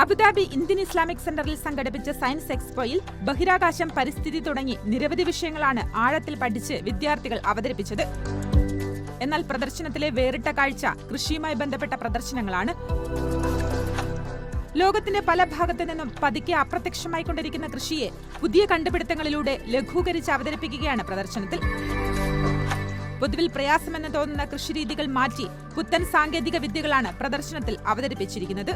Abu Dhabi Indian Islamic സെന്ററിൽ സംഘടിപ്പിച്ച science എക്സ്പോയിൽ ബഹിരാകാശം പരിസ്ഥിതി തുടങ്ങി നിരവധി വിഷയങ്ങളാണ് ആഴത്തിൽ പഠിച്ച് വിദ്യാർത്ഥികൾ അവതരിപ്പിച്ചത്. എന്നാൽ പ്രദർശനത്തിലെ വേറിട്ട കാഴ്ച കൃഷിയുമായി ബന്ധപ്പെട്ട പ്രദർശനങ്ങളാണ്. ലോകത്തിന്റെ പല ഭാഗത്തു നിന്നും പതുക്കെ അപ്രത്യക്ഷമായിക്കൊണ്ടിരിക്കുന്ന കൃഷിയെ പുതിയ കണ്ടുപിടുത്തങ്ങളിലൂടെ ലഘൂകരിച്ച് അവതരിപ്പിക്കുകയാണ് പ്രദർശനത്തിൽ. പൊതുവിൽ പ്രയാസമെന്ന് തോന്നുന്ന കൃഷിരീതികൾ മാറ്റി പുത്തൻ സാങ്കേതിക വിദ്യകളാണ് പ്രദർശനത്തിൽ അവതരിപ്പിച്ചിരിക്കുന്നത്.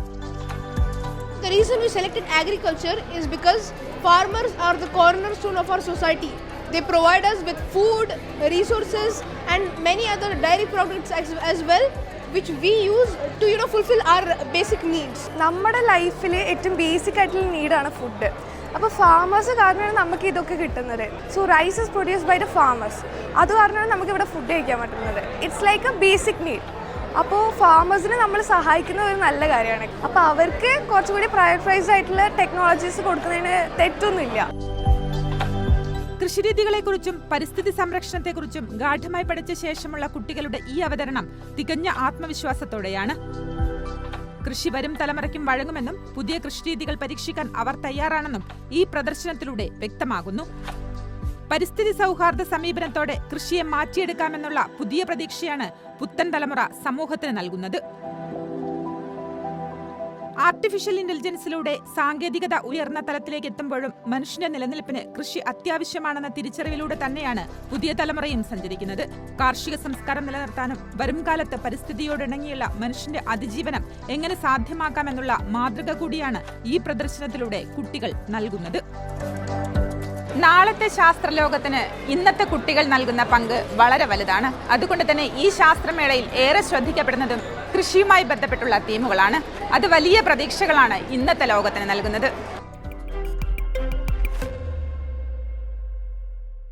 The reason we selected agriculture is because farmers are the cornerstone of our society. They provide us with food, resources, and many other dairy products as, as well, which we use to you know fulfill our basic needs. നമ്മുടെ ലൈഫിൽ ഏറ്റവും basic ആയിട്ടുള്ള നീഡാണ് food അപ്പോൾ farmers കാരണമാണ് നമുക്ക് ഇതൊക്കെ കിട്ടുന്നത് so rice is produce by the farmers അത് കാരണമാണ് നമുക്ക് ഇവിടെ ഫുഡ് കഴിക്കാൻ പറ്റുന്നത് it's like a basic need അപ്പോൾ ഫാമേഴ്സിനെ നമ്മൾ സഹായിക്കുന്ന ഒരു നല്ല കാര്യമാണ്. അപ്പോൾ അവർക്ക് കുറച്ചുകൂടി പ്രയോറിറ്റൈസ്ഡ് ആയിട്ടുള്ള ടെക്നോളജീസ് കൊടുക്കുന്നതിന് തെറ്റൊന്നുമില്ല. കൃഷിരീതികളെക്കുറിച്ചും പരിസ്ഥിതി സംരക്ഷണത്തെക്കുറിച്ചും ഗാഠമായി പഠിച്ച ശേഷമുള്ള കുട്ടികളുടെ ഈ അവതരണം തികഞ്ഞ ആത്മവിശ്വാസത്തോടെയാണ്. കൃഷി വരും തലമുറയ്ക്കും വഴങ്ങുമെന്നും പുതിയ കൃഷിരീതികൾ പരീക്ഷിക്കാൻ അവർ തയ്യാറാണെന്നും ഈ പ്രദർശനത്തിലൂടെ വ്യക്തമാകുന്നു. പരിസ്ഥിതി സൗഹാർദ്ദ സമീപനത്തോടെ കൃഷിയെ മാറ്റിയെടുക്കാമെന്നുള്ള പുതിയ പ്രതീക്ഷയാണ് പുത്തൻ തലമുറ സമൂഹത്തിന് നൽകുന്നത്. ആർട്ടിഫിഷ്യൽ ഇന്റലിജൻസിലൂടെ സാങ്കേതികത ഉയർന്ന തലത്തിലേക്ക് എത്തുമ്പോഴും മനുഷ്യന്റെ നിലനിൽപ്പിന് കൃഷി അത്യാവശ്യമാണെന്ന തിരിച്ചറിവിലൂടെ തന്നെയാണ് പുതിയ തലമുറയും സഞ്ചരിക്കുന്നത്. കാർഷിക സംസ്കാരം നിലനിർത്താനും വരും കാലത്ത് പരിസ്ഥിതിയോടിണങ്ങിയുള്ള മനുഷ്യന്റെ അതിജീവനം എങ്ങനെ സാധ്യമാക്കാമെന്നുള്ള മാതൃക കൂടിയാണ് ഈ പ്രദർശനത്തിലൂടെ കുട്ടികൾ നൽകുന്നത്. നാളത്തെ ശാസ്ത്രലോകത്തിന് ഇന്നത്തെ കുട്ടികൾ നൽകുന്ന പങ്ക് വളരെ വലുതാണ്. അതുകൊണ്ട് തന്നെ ഈ ശാസ്ത്രമേളയിൽ ഏറെ ശ്രദ്ധിക്കപ്പെടുന്നതും കൃഷിയുമായി ബന്ധപ്പെട്ടുള്ള തീമുകളാണ്. അത് വലിയ പ്രതീക്ഷകളാണ് ഇന്നത്തെ ലോകത്തിന് നൽകുന്നത്.